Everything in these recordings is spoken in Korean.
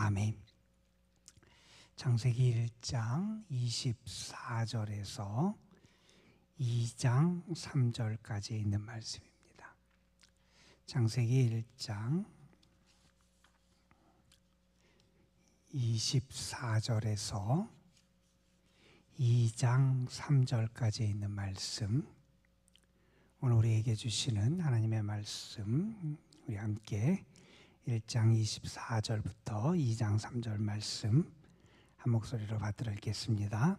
아멘. 창세기 1장 24절에서 2장 3절까지 있는 말씀입니다. 창세기 1장 24절에서 2장 3절까지 있는 말씀 오늘 우리에게 주시는 하나님의 말씀 우리 함께 1장 24절부터 2장 3절 말씀 한 목소리로 받들어 읽겠습니다.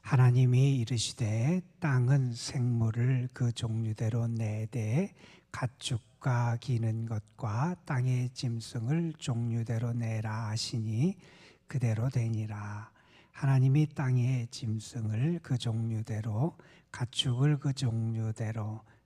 하나님이 이르시되 땅은 생물을 그 종류대로 내되 가축과 기는 것과 땅의 짐승을 종류대로 내라 하시니 그대로 되니라. 하나님이 땅의 짐승을 그 종류대로 가축을 그 종류대로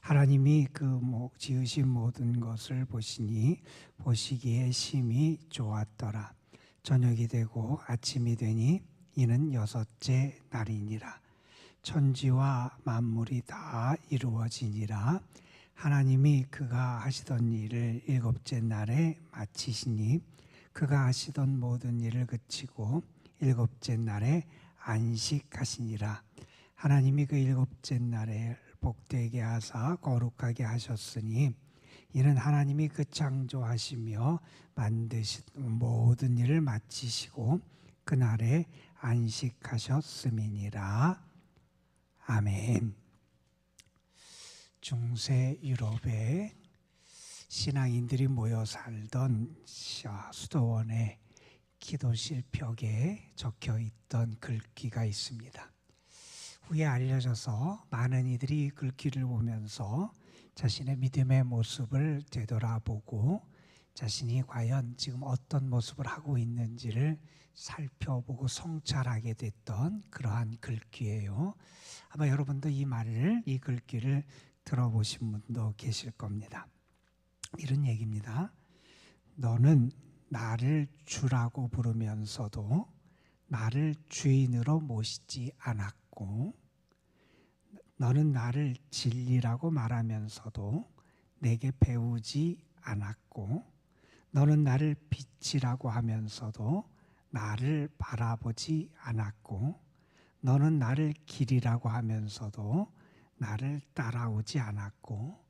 하나님이 그 지으신 모든 것을 보시니 보시기에 심히 좋았더라. 저녁이 되고 아침이 되니 이는 여섯째 날이니라. 천지와 만물이 다 이루어지니라. 하나님이 그가 하시던 일을 일곱째 날에 마치시니 그가 하시던 모든 일을 그치고 일곱째 날에 안식하시니라. 하나님이 그 일곱째 날에 복되게 하사 거룩하게 하셨으니 이는 하나님이 그 창조하시며 만드신 모든 일을 마치시고 그날에 안식하셨음이니라. 아멘. 중세 유럽에 신앙인들이 모여 살던 수도원의 기도실 벽에 적혀 있던 글귀가 있습니다. 후에 알려져서 많은 이들이 글귀를 보면서 자신의 믿음의 모습을 되돌아보고 자신이 과연 지금 어떤 모습을 하고 있는지를 살펴보고 성찰하게 됐던 그러한 글귀예요. 아마 여러분도 이 말을 이 글귀를 들어보신 분도 계실 겁니다. 이런 얘기입니다. 너는 나를 주라고 부르면서도 나를 주인으로 모시지 않았고 너는 나를 진리라고 말하면서도 내게 배우지 않았고 너는 나를 빛이라고 하면서도 나를 바라보지 않았고 너는 나를 길이라고 하면서도 나를 따라오지 않았고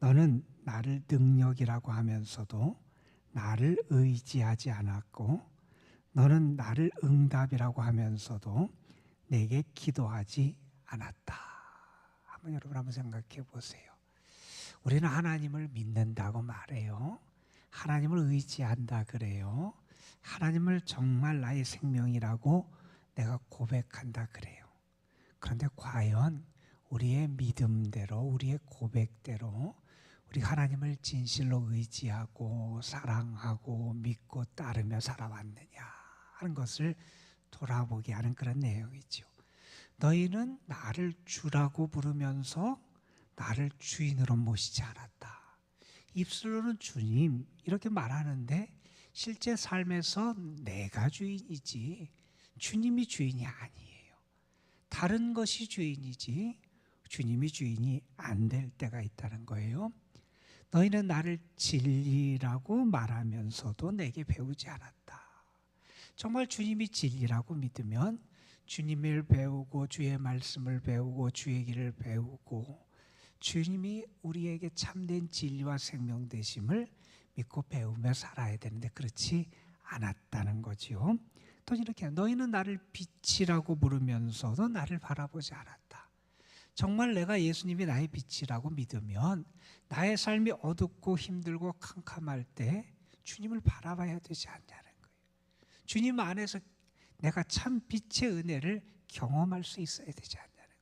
너는 나를 능력이라고 하면서도 나를 의지하지 않았고 너는 나를 응답이라고 하면서도 내게 기도하지 않았다. 한번 여러분 한번 생각해 보세요. 우리는 하나님을 믿는다고 말해요. 하나님을 의지한다 그래요. 하나님을 정말 나의 생명이라고 내가 고백한다 그래요. 그런데 과연 우리의 믿음대로 우리의 고백대로 우리 하나님을 진실로 의지하고 사랑하고 믿고 따르며 살아왔느냐 하는 것을 돌아보게 하는 그런 내용이죠. 너희는 나를 주라고 부르면서 나를 주인으로 모시지 않았다. 입술로는 주님 이렇게 말하는데 실제 삶에서 내가 주인이지 주님이 주인이 아니에요. 다른 것이 주인이지 주님이 주인이 안 될 때가 있다는 거예요. 너희는 나를 진리라고 말하면서도 내게 배우지 않았다. 정말 주님이 진리라고 믿으면 주님을 배우고 주의 말씀을 배우고 주의 길을 배우고 주님이 우리에게 참된 진리와 생명 되심을 믿고 배우며 살아야 되는데 그렇지 않았다는 거지요. 또 이렇게 너희는 나를 빛이라고 부르면서도 나를 바라보지 않았다. 정말 내가 예수님이 나의 빛이라고 믿으면 나의 삶이 어둡고 힘들고 캄캄할 때 주님을 바라봐야 되지 거예요. 주님 안에서 내가 참 빛의 은혜를 경험할 수 있어야 되지 않냐는.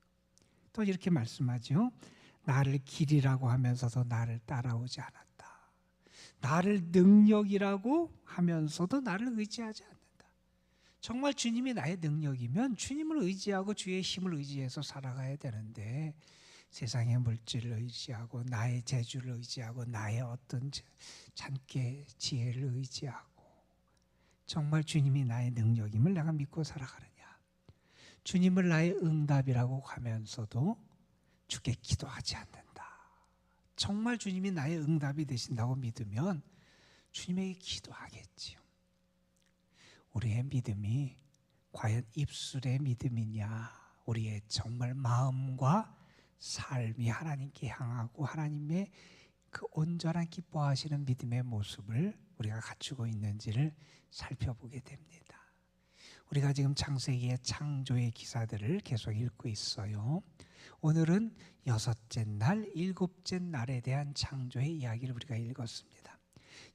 또 이렇게 말씀하죠. 나를 길이라고 하면서도 나를 따라오지 않았다. 나를 능력이라고 하면서도 나를 의지하지 않는다. 정말 주님이 나의 능력이면 주님을 의지하고 주의 힘을 의지해서 살아가야 되는데 세상의 물질을 의지하고 나의 재주를 의지하고 나의 어떤 잔께 지혜를 의지하고 정말 주님이 나의 능력임을 내가 믿고 살아가느냐? 주님을 나의 응답이라고 하면서도 주께 기도하지 않는다. 정말 주님이 나의 응답이 되신다고 믿으면 주님에게 기도하겠지요. 우리의 믿음이 과연 입술의 믿음이냐? 우리의 정말 마음과 삶이 하나님께 향하고 하나님의 그 온전한 기뻐하시는 믿음의 모습을 우리가 갖추고 있는지를 살펴보게 됩니다. 우리가 지금 창세기의 창조의 기사들을 계속 읽고 있어요. 오늘은 여섯째 날, 일곱째 날에 대한 창조의 이야기를 우리가 읽었습니다.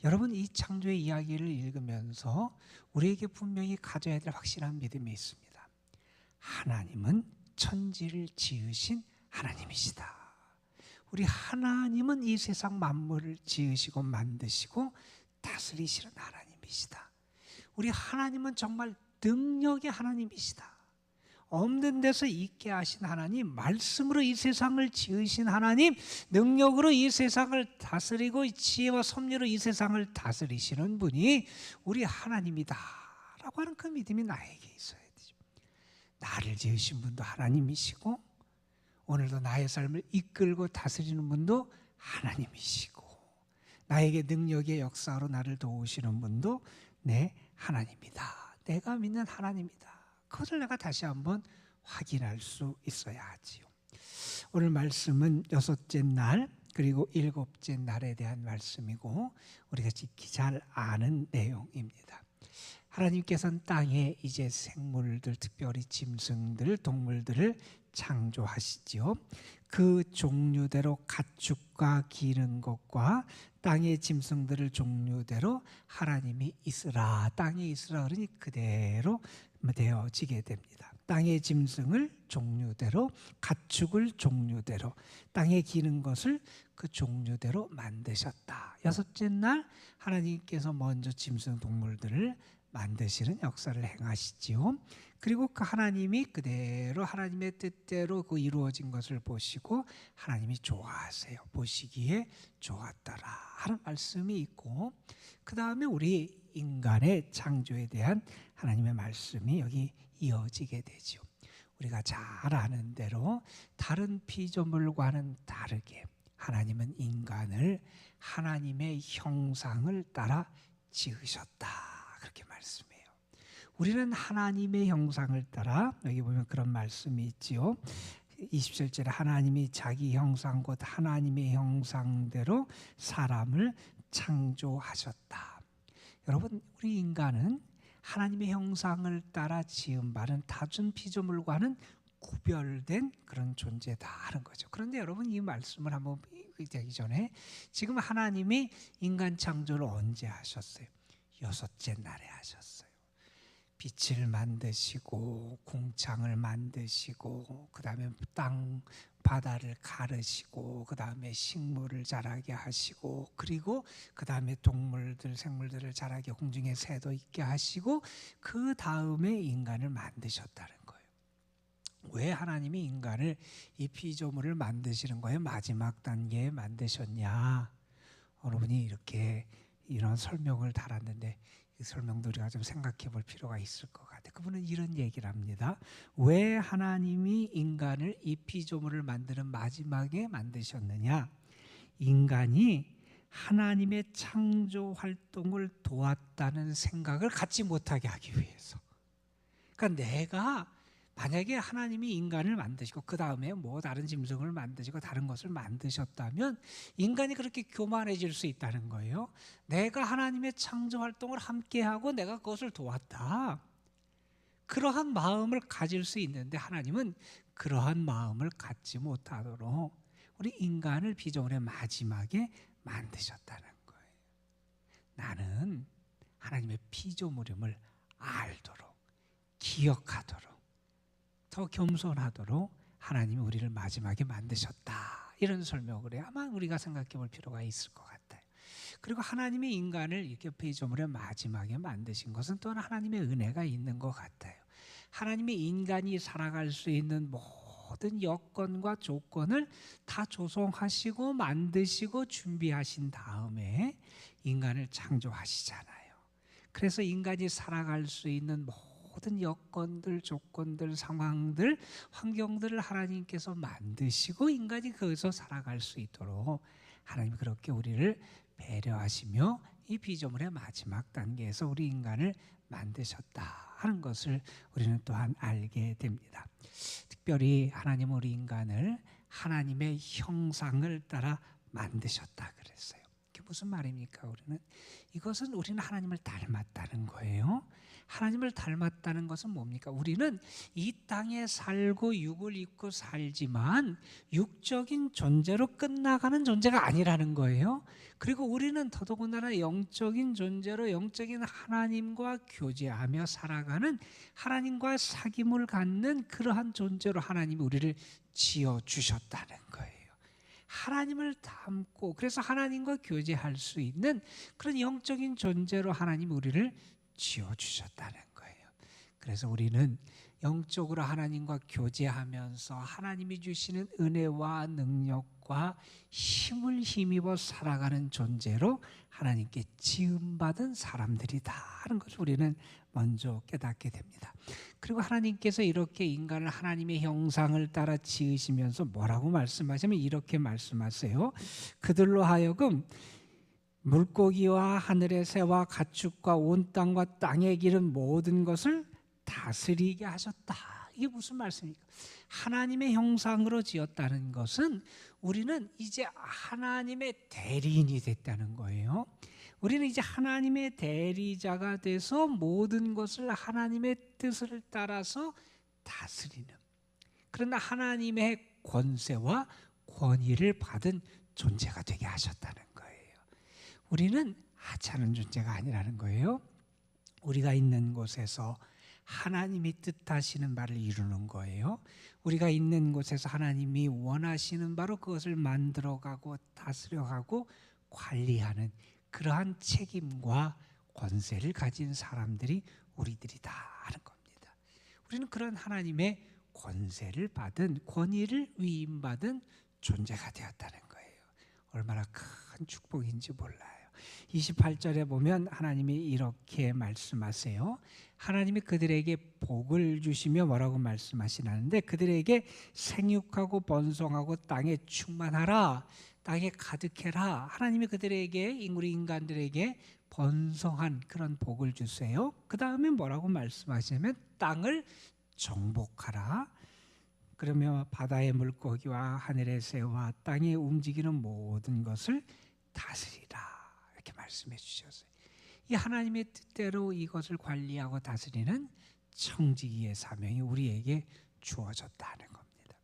여러분 이 창조의 이야기를 읽으면서 우리에게 분명히 가져야 될 확실한 믿음이 있습니다. 하나님은 천지를 지으신 하나님이시다. 우리 하나님은 이 세상 만물을 지으시고 만드시고 다스리시는 하나님이시다. 우리 하나님은 정말 능력의 하나님이시다. 없는 데서 있게 하신 하나님, 말씀으로 이 세상을 지으신 하나님, 능력으로 이 세상을 다스리고 지혜와 섭리로 이 세상을 다스리시는 분이 우리 하나님이다. 라고 하는 그 믿음이 나에게 있어야 되죠. 나를 지으신 분도 하나님이시고, 오늘도 나의 삶을 이끌고 다스리는 분도 하나님이시고, 나에게 능력의 역사로 나를 도우시는 분도 내 하나님이다. 내가 믿는 하나님이다. 그것을 내가 다시 한번 확인할 수 있어야 하지요. 오늘 말씀은 여섯째 날 그리고 일곱째 날에 대한 말씀이고 우리가 지키 잘 아는 내용입니다. 하나님께서는 땅에 이제 생물들 특별히 짐승들 동물들을 창조하시지요. 그 종류대로 가축과 기는 것과 땅의 짐승들을 종류대로 하나님이 있으라 땅에 있으라 그러니 그대로 되어지게 됩니다. 땅의 짐승을 종류대로 가축을 종류대로 땅에 기는 것을 그 종류대로 만드셨다. 여섯째 날 하나님께서 먼저 짐승 동물들을 만드시는 역사를 행하시지요. 그리고 그 하나님이 그대로 하나님의 뜻대로 그 이루어진 것을 보시고 하나님이 좋아하세요. 보시기에 좋았더라 하는 말씀이 있고 그 다음에 우리 인간의 창조에 대한 하나님의 말씀이 여기 이어지게 되죠. 우리가 잘 아는 대로 다른 피조물과는 다르게 하나님은 인간을 하나님의 형상을 따라 지으셨다. 그렇게 말씀해요. 우리는 하나님의 형상을 따라 여기 보면 그런 말씀이 있지요. 27절에 하나님이 자기 형상 곧 하나님의 형상대로 사람을 창조하셨다. 여러분 우리 인간은 하나님의 형상을 따라 지은 바는 다준 피조물과는 구별된 그런 존재다 하는 거죠. 그런데 여러분 이 말씀을 한번 되기 전에 지금 하나님이 인간 창조를 언제 하셨어요? 여섯째 날에 하셨어요. 빛을 만드시고 궁창을 만드시고 그다음에 땅 바다를 가르시고 그 다음에 식물을 자라게 하시고 그리고 그 다음에 동물들 생물들을 자라게 공중에 새도 있게 하시고 그 다음에 인간을 만드셨다는 거예요. 왜 하나님이 인간을 이 피조물을 만드시는 거예요? 마지막 단계에 만드셨냐? 여러분이 이렇게 이런 설명을 달았는데 이 설명도 우리가 좀 생각해 볼 필요가 있을 것 같아요. 그분은 이런 얘기를 합니다. 왜 하나님이 인간을 이 피조물을 만드는 마지막에 만드셨느냐? 인간이 하나님의 창조 활동을 도왔다는 생각을 갖지 못하게 하기 위해서. 그러니까 내가 만약에 하나님이 인간을 만드시고 그 다음에 뭐 다른 짐승을 만드시고 다른 것을 만드셨다면 인간이 그렇게 교만해질 수 있다는 거예요. 내가 하나님의 창조 활동을 함께하고 내가 그것을 도왔다. 그러한 마음을 가질 수 있는데 하나님은 그러한 마음을 갖지 못하도록 우리 인간을 비정의 마지막에 만드셨다는 거예요. 나는 하나님의 피조물임을 알도록 기억하도록 더 겸손하도록 하나님이 우리를 마지막에 만드셨다. 이런 설명을 해 아마 우리가 생각해 볼 필요가 있을 것 같아요. 그리고 하나님이 인간을 이렇게 피조물의 마지막에 만드신 것은 또한 하나님의 은혜가 있는 것 같아요. 하나님이 인간이 살아갈 수 있는 모든 여건과 조건을 다 조성하시고 만드시고 준비하신 다음에 인간을 창조하시잖아요. 그래서 인간이 살아갈 수 있는 모든 여건들, 조건들, 상황들, 환경들을 하나님께서 만드시고 인간이 거기서 살아갈 수 있도록 하나님이 그렇게 우리를 배려하시며 이 피조물의 마지막 단계에서 우리 인간을 만드셨다 하는 것을 우리는 또한 알게 됩니다. 특별히 하나님 우리 인간을 하나님의 형상을 따라 만드셨다 그랬어요. 그게 무슨 말입니까? 우리는 이것은 우리는 하나님을 닮았다는 거예요. 하나님을 닮았다는 것은 뭡니까? 우리는 이 땅에 살고 육을 입고 살지만 육적인 존재로 끝나가는 존재가 아니라는 거예요. 그리고 우리는 더더군다나 영적인 존재로 영적인 하나님과 교제하며 살아가는 하나님과 사귐을 갖는 그러한 존재로 하나님이 우리를 지어 주셨다는 거예요. 하나님을 닮고 그래서 하나님과 교제할 수 있는 그런 영적인 존재로 하나님 우리를 지어 주셨다는 거예요. 그래서 우리는 영적으로 하나님과 교제하면서 하나님이 주시는 은혜와 능력과 힘을 힘입어 살아가는 존재로 하나님께 지음받은 사람들이다 하는 것을 우리는 먼저 깨닫게 됩니다. 그리고 하나님께서 이렇게 인간을 하나님의 형상을 따라 지으시면서 뭐라고 말씀하시면 이렇게 말씀하세요. 그들로 하여금 물고기와 하늘의 새와 가축과 온 땅과 땅에 기른 모든 것을 다스리게 하셨다. 이게 무슨 말씀입니까? 하나님의 형상으로 지었다는 것은 우리는 이제 하나님의 대리인이 됐다는 거예요. 우리는 이제 하나님의 대리자가 돼서 모든 것을 하나님의 뜻을 따라서 다스리는 그러나 하나님의 권세와 권위를 받은 존재가 되게 하셨다는 우리는 하찮은 존재가 아니라는 거예요. 우리가 있는 곳에서 하나님이 뜻하시는 바를 이루는 거예요. 우리가 있는 곳에서 하나님이 원하시는 바로 그것을 만들어가고 다스려가고 관리하는 그러한 책임과 권세를 가진 사람들이 우리들이다 하는 겁니다. 우리는 그런 하나님의 권세를 받은 권위를 위임받은 존재가 되었다는 거예요. 얼마나 큰 축복인지 몰라요. 28절에 보면 하나님이 이렇게 말씀하세요. 하나님이 그들에게 복을 주시며 뭐라고 말씀하시나는데 그들에게 생육하고 번성하고 땅에 충만하라. 땅에 가득해라. 하나님이 그들에게 우리 인간들에게 번성한 그런 복을 주세요. 그 다음에 뭐라고 말씀하시냐면 땅을 정복하라. 그러며 바다의 물고기와 하늘의 새와 땅에 움직이는 모든 것을 다스리라. 이렇게 말씀해 주셨어요. 이 하나님의 뜻대로 이것을 관리하고 다스리는 청지기의 사명이 우리에게 주어졌다는 겁니다.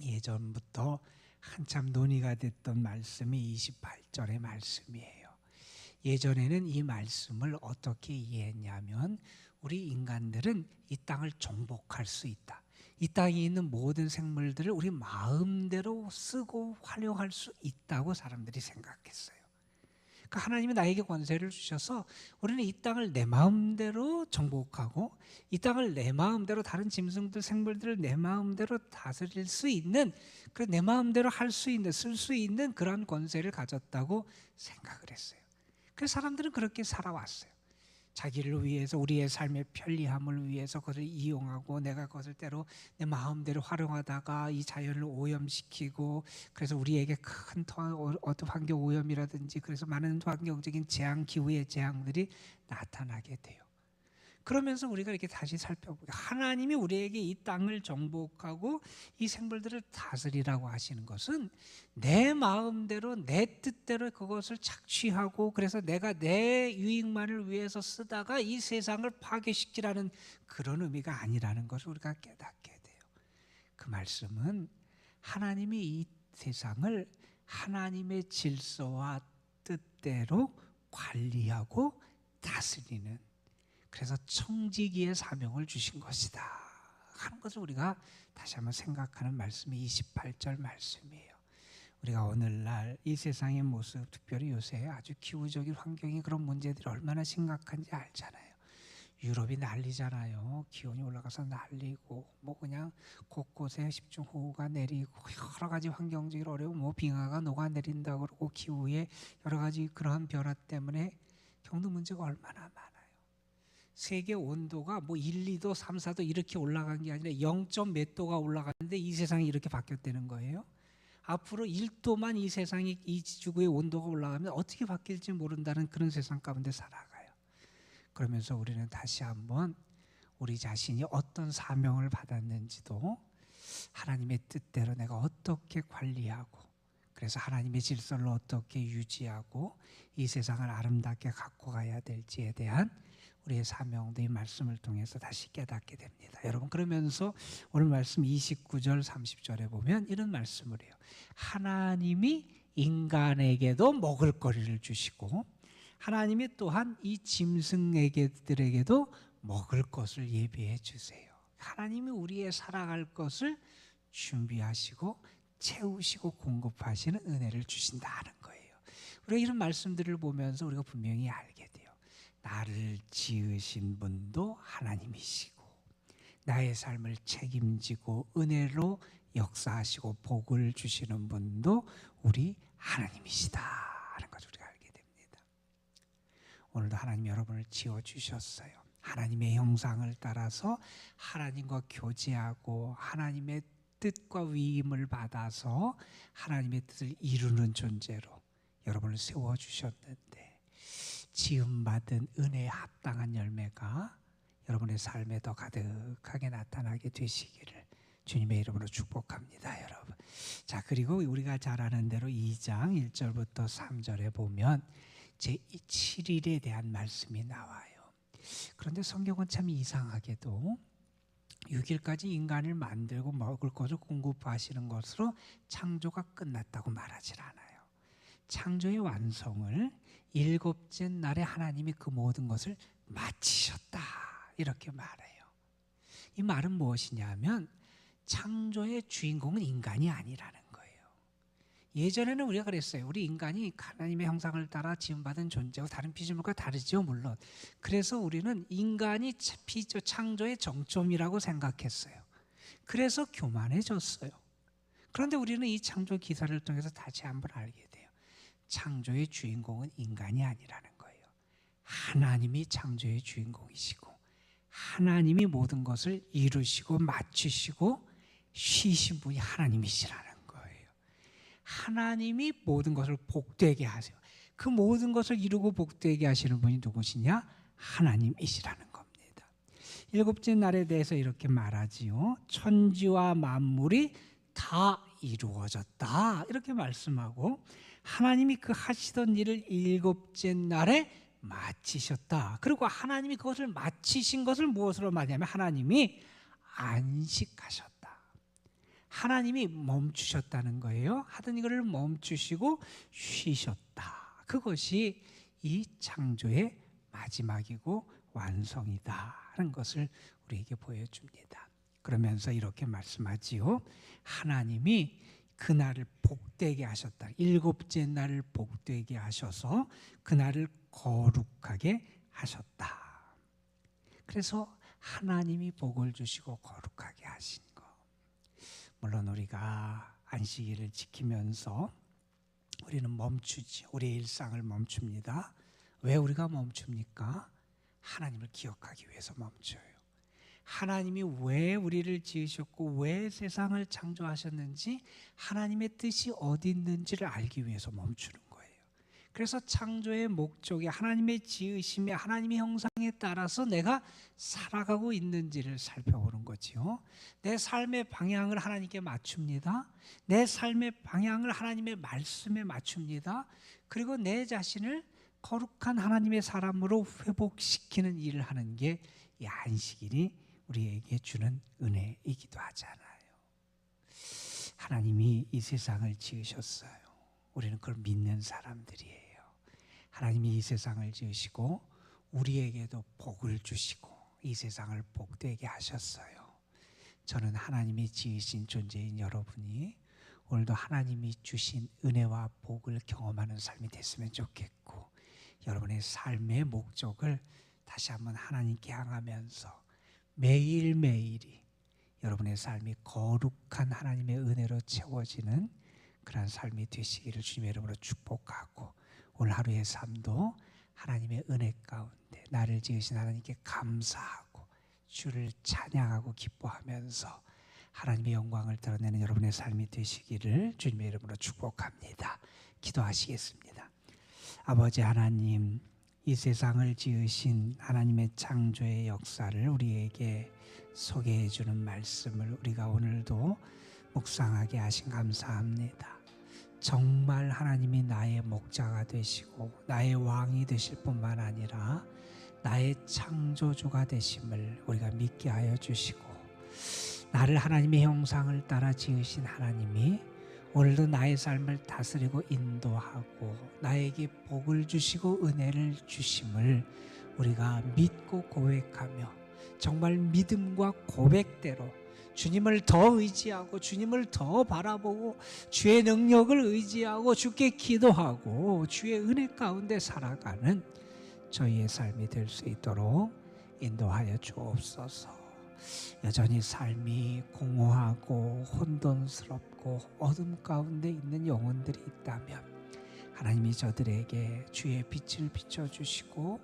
예전부터 한참 논의가 됐던 말씀이 28절의 말씀이에요. 예전에는 이 말씀을 어떻게 이해했냐면 우리 인간들은 이 땅을 정복할 수 있다. 이 땅에 있는 모든 생물들을 우리 마음대로 쓰고 활용할 수 있다고 사람들이 생각했어요. 그러니까 하나님이 나에게 권세를 주셔서 우리는 이 땅을 내 마음대로 정복하고 이 땅을 내 마음대로 다른 짐승들 생물들을 내 마음대로 다스릴 수 있는 그내 마음대로 할 수 있는 쓸 수 있는 그런 권세를 가졌다고 생각을 했어요. 그래서 사람들은 그렇게 살아왔어요. 자기를 위해서 우리의 삶의 편리함을 위해서 그것을 이용하고 내가 그것을 때로 내 마음대로 활용하다가 이 자연을 오염시키고 그래서 우리에게 큰 토- 어떤 환경 오염이라든지 그래서 많은 환경적인 재앙 기후의 재앙들이 나타나게 돼요. 그러면서 우리가 이렇게 다시 살펴보고 하나님이 우리에게 이 땅을 정복하고 이 생물들을 다스리라고 하시는 것은 내 마음대로 내 뜻대로 그것을 착취하고 그래서 내가 내 유익만을 위해서 쓰다가 이 세상을 파괴시키라는 그런 의미가 아니라는 것을 우리가 깨닫게 돼요. 그 말씀은 하나님이 이 세상을 하나님의 질서와 뜻대로 관리하고 다스리는 그래서 청지기의 사명을 주신 것이다 하는 것을 우리가 다시 한번 생각하는 말씀이 28절 말씀이에요. 우리가 오늘날 이 세상의 모습, 특별히 요새 아주 기후적인 환경이 그런 문제들이 얼마나 심각한지 알잖아요. 유럽이 난리잖아요. 기온이 올라가서 난리고 뭐 그냥 곳곳에 집중호우가 내리고 여러 가지 환경적인 어려움, 뭐 빙하가 녹아내린다 그러고 기후의 여러 가지 그러한 변화 때문에 겪는 문제가 얼마나 많아요. 세계 온도가 뭐 1, 2도, 3, 4도 이렇게 올라간 게 아니라 0. 몇 도가 올라갔는데 이 세상이 이렇게 바뀌었다는 거예요. 앞으로 1도만 이 세상이 이 지구의 온도가 올라가면 어떻게 바뀔지 모른다는 그런 세상 가운데 살아가요. 그러면서 우리는 다시 한번 우리 자신이 어떤 사명을 받았는지도 하나님의 뜻대로 내가 어떻게 관리하고 그래서 하나님의 질서를 어떻게 유지하고 이 세상을 아름답게 갖고 가야 될지에 대한 우리의 사명도 이 말씀을 통해서 다시 깨닫게 됩니다. 여러분 그러면서 오늘 말씀 29절 30절에 보면 이런 말씀을 해요. 하나님이 인간에게도 먹을 거리를 주시고 하나님이 또한 이 짐승에게들에게도 먹을 것을 예비해 주세요. 하나님이 우리의 살아갈 것을 준비하시고 채우시고 공급하시는 은혜를 주신다는 거예요. 우리가 이런 말씀들을 보면서 우리가 분명히 알게 돼요. 나를 지으신 분도 하나님이시고 나의 삶을 책임지고 은혜로 역사하시고 복을 주시는 분도 우리 하나님이시다 하는 것을 우리가 알게 됩니다. 오늘도 하나님 여러분을 지어 주셨어요. 하나님의 형상을 따라서 하나님과 교제하고 하나님의 뜻과 위임을 받아서 하나님의 뜻을 이루는 존재로 여러분을 세워 주셨는데 지음받은 은혜에 합당한 열매가 여러분의 삶에 더 가득하게 나타나게 되시기를 주님의 이름으로 축복합니다, 여러분. 자, 그리고 우리가 잘 아는 대로 2장 1절부터 3절에 보면 제 7일에 대한 말씀이 나와요. 그런데 성경은 참 이상하게도 6일까지 인간을 만들고 먹을 것을 공급하시는 것으로 창조가 끝났다고 말하질 않아요. 창조의 완성을 일곱째 날에 하나님이 그 모든 것을 마치셨다 이렇게 말해요. 이 말은 무엇이냐면 창조의 주인공은 인간이 아니라는 거예요. 예전에는 우리가 그랬어요. 우리 인간이 하나님의 형상을 따라 지음받은 존재고 다른 피조물과 다르죠, 물론. 그래서 우리는 인간이 피조 창조의 정점이라고 생각했어요. 그래서 교만해졌어요. 그런데 우리는 이 창조 기사를 통해서 다시 한번 알게. 창조의 주인공은 인간이 아니라는 거예요. 하나님이 창조의 주인공이시고 하나님이 모든 것을 이루시고 마치시고 쉬신 분이 하나님이시라는 거예요. 하나님이 모든 것을 복되게 하세요. 그 모든 것을 이루고 복되게 하시는 분이 누구시냐? 하나님이시라는 겁니다. 일곱째 날에 대해서 이렇게 말하지요. 천지와 만물이 다 이루어졌다. 이렇게 말씀하고 하나님이 그 하시던 일을 일곱째 날에 마치셨다. 그리고 하나님이 그것을 마치신 것을 무엇으로 말하냐면 하나님이 안식하셨다. 하나님이 멈추셨다는 거예요. 하던 일을 멈추시고 쉬셨다. 그것이 이 창조의 마지막이고 완성이다 하는 것을 우리에게 보여줍니다. 그러면서 이렇게 말씀하지요. 하나님이 그날을 복되게 하셨다. 일곱째 날을 복되게 하셔서 그날을 거룩하게 하셨다. 그래서 하나님이 복을 주시고 거룩하게 하신 거. 물론 우리가 안식일을 지키면서 우리는 멈추지. 우리의 일상을 멈춥니다. 왜 우리가 멈춥니까? 하나님을 기억하기 위해서 멈춰요. 하나님이 왜 우리를 지으셨고 왜 세상을 창조하셨는지 하나님의 뜻이 어디 있는지를 알기 위해서 멈추는 거예요. 그래서 창조의 목적이 하나님의 지으심에 하나님의 형상에 따라서 내가 살아가고 있는지를 살펴보는 거지요. 내 삶의 방향을 하나님께 맞춥니다. 내 삶의 방향을 하나님의 말씀에 맞춥니다. 그리고 내 자신을 거룩한 하나님의 사람으로 회복시키는 일을 하는 게 이 안식일이 우리에게 주는 은혜이기도 하잖아요. 하나님이 이 세상을 지으셨어요. 우리는 그걸 믿는 사람들이에요. 하나님이 이 세상을 지으시고 우리에게도 복을 주시고 이 세상을 복되게 하셨어요. 저는 하나님이 지으신 존재인 여러분이 오늘도 하나님이 주신 은혜와 복을 경험하는 삶이 됐으면 좋겠고 여러분의 삶의 목적을 다시 한번 하나님께 향하면서 매일매일이 여러분의 삶이 거룩한 하나님의 은혜로 채워지는 그러한 삶이 되시기를 주님의 이름으로 축복하고 오늘 하루의 삶도 하나님의 은혜 가운데 나를 지으신 하나님께 감사하고 주를 찬양하고 기뻐하면서 하나님의 영광을 드러내는 여러분의 삶이 되시기를 주님의 이름으로 축복합니다. 기도하시겠습니다. 아버지 하나님 이 세상을 지으신 하나님의 창조의 역사를 우리에게 소개해 주는 말씀을 우리가 오늘도 묵상하게 하신 감사합니다. 정말 하나님이 나의 목자가 되시고 나의 왕이 되실 뿐만 아니라 나의 창조주가 되심을 우리가 믿게 하여 주시고 나를 하나님의 형상을 따라 지으신 하나님이 오늘도 나의 삶을 다스리고 인도하고 나에게 복을 주시고 은혜를 주심을 우리가 믿고 고백하며 정말 믿음과 고백대로 주님을 더 의지하고 주님을 더 바라보고 주의 능력을 의지하고 주께 기도하고 주의 은혜 가운데 살아가는 저희의 삶이 될 수 있도록 인도하여 주옵소서. 여전히 삶이 공허하고 혼돈스럽고 어둠 가운데 있는 영혼들이 있다면 하나님이 저들에게 주의 빛을 비춰 주시고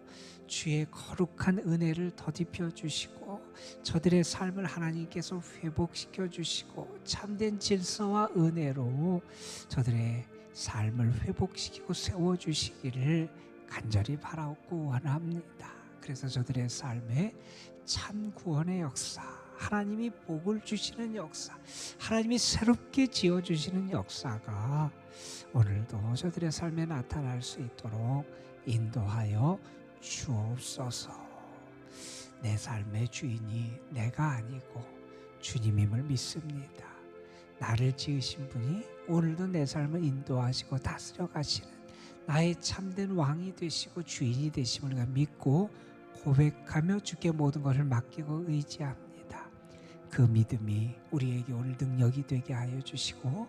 주의 거룩한 은혜를 더딥혀 주시고 저들의 삶을 하나님께서 회복시켜 주시고 참된 질서와 은혜로 저들의 삶을 회복시키고 세워 주시기를 간절히 바라고 원합니다. 그래서 저들의 삶에 참 구원의 역사, 하나님이 복을 주시는 역사, 하나님이 새롭게 지어 주시는 역사가 오늘도 저들의 삶에 나타날 수 있도록 인도하여 주옵소서. 내 삶의 주인이 내가 아니고 주님임을 믿습니다. 나를 지으신 분이 오늘도 내 삶을 인도하시고 다스려 가시는 나의 참된 왕이 되시고 주인이 되심을 믿고 고백하며 주께 모든 것을 맡기고 의지합니다. 그 믿음이 우리에게 오늘 능력이 되게 하여 주시고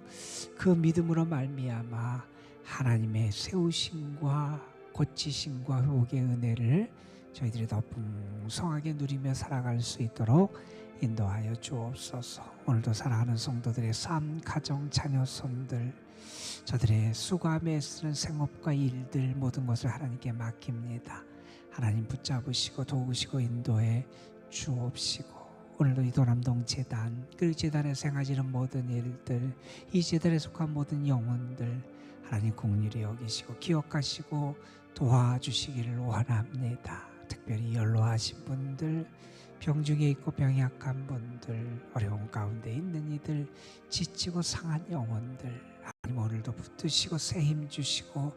그 믿음으로 말미암아 하나님의 세우심과 고치심과 회복의 은혜를 저희들이 더 풍성하게 누리며 살아갈 수 있도록 인도하여 주옵소서. 오늘도 사랑하는 성도들의 삶, 가정, 자녀, 손들 저들의 수고함에 쓰는 생업과 일들 모든 것을 하나님께 맡깁니다. 하나님 붙잡으시고 도우시고 인도해 주옵시고 오늘도 이도남동 재단 그리고 재단에 생하지는 모든 일들 이 재단에 속한 모든 영혼들 하나님 공률히 여기시고 기억하시고 도와주시기를 원합니다. 특별히 연로하신 분들 병중에 있고 병이 약한 분들 어려운 가운데 있는 이들 지치고 상한 영혼들 하나님 오늘도 붙드시고 새 힘 주시고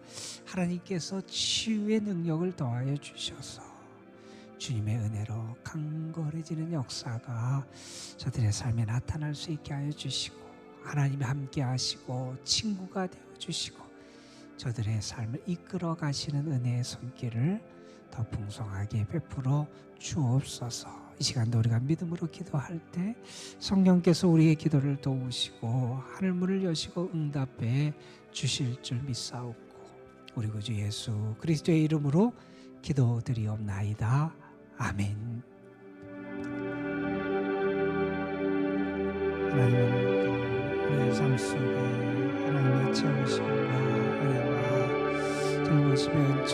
하나님께서 치유의 능력을 더하여 주셔서 주님의 은혜로 강건해지는 역사가 저들의 삶에 나타날 수 있게 하여 주시고 하나님이 함께 하시고 친구가 되어 주시고 저들의 삶을 이끌어 가시는 은혜의 손길을 더 풍성하게 베풀어 주옵소서. 이 시간도 우리가 믿음으로 기도할 때 성령께서 우리의 기도를 도우시고 하늘문을 여시고 응답해 주실 줄 믿사옵고 우리 구주 예수 그리스도의 이름으로 기도드리옵나이다. 아멘. 하나님 우리의 삶 속에 하나님의 채우심과 은혜와 즐거우시며